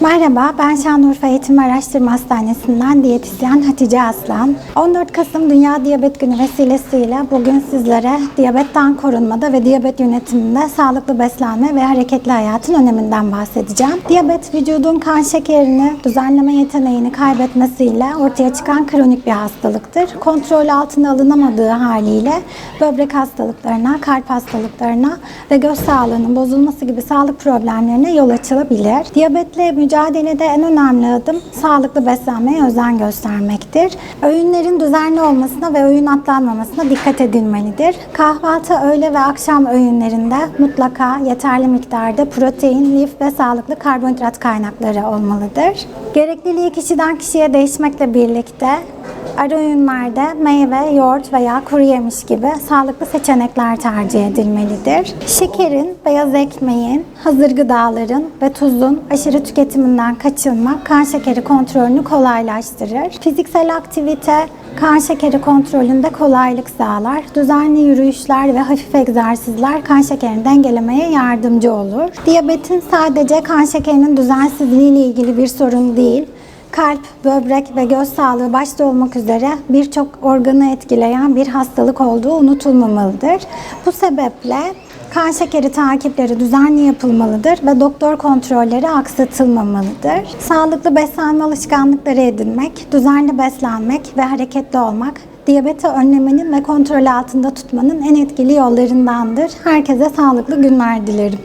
Merhaba, ben Şanlıurfa Eğitim Araştırma Hastanesi'nden diyetisyen Hatice Aslan. 14 Kasım Dünya Diyabet Günü vesilesiyle bugün sizlere diyabetten korunmada ve diyabet yönetiminde sağlıklı beslenme ve hareketli hayatın öneminden bahsedeceğim. Diyabet, vücudun kan şekerini düzenleme yeteneğini kaybetmesiyle ortaya çıkan kronik bir hastalıktır. Kontrol altına alınamadığı haliyle böbrek hastalıklarına, kalp hastalıklarına ve göz sağlığının bozulması gibi sağlık problemlerine yol açılabilir. Diyabetle mücadelede en önemli adım sağlıklı beslenmeye özen göstermektir. Öğünlerin düzenli olmasına ve öğün atlanmamasına dikkat edilmelidir. Kahvaltı, öğle ve akşam öğünlerinde mutlaka yeterli miktarda protein, lif ve sağlıklı karbonhidrat kaynakları olmalıdır. Gerekliliği kişiden kişiye değişmekle birlikte Ara öğünlerde meyve, yoğurt veya kuru yemiş gibi sağlıklı seçenekler tercih edilmelidir. Şekerin, beyaz ekmeğin, hazır gıdaların ve tuzun aşırı tüketiminden kaçınmak kan şekeri kontrolünü kolaylaştırır. Fiziksel aktivite kan şekeri kontrolünde kolaylık sağlar. Düzenli yürüyüşler ve hafif egzersizler kan şekerini dengelemeye yardımcı olur. Diyabetin sadece kan şekerinin düzensizliği ile ilgili bir sorun değil, kalp, böbrek ve göz sağlığı başta olmak üzere birçok organı etkileyen bir hastalık olduğu unutulmamalıdır. Bu sebeple kan şekeri takipleri düzenli yapılmalıdır ve doktor kontrolleri aksatılmamalıdır. Sağlıklı beslenme alışkanlıkları edinmek, düzenli beslenmek ve hareketli olmak diyabeti önlemenin ve kontrol altında tutmanın en etkili yollarındandır. Herkese sağlıklı günler dilerim.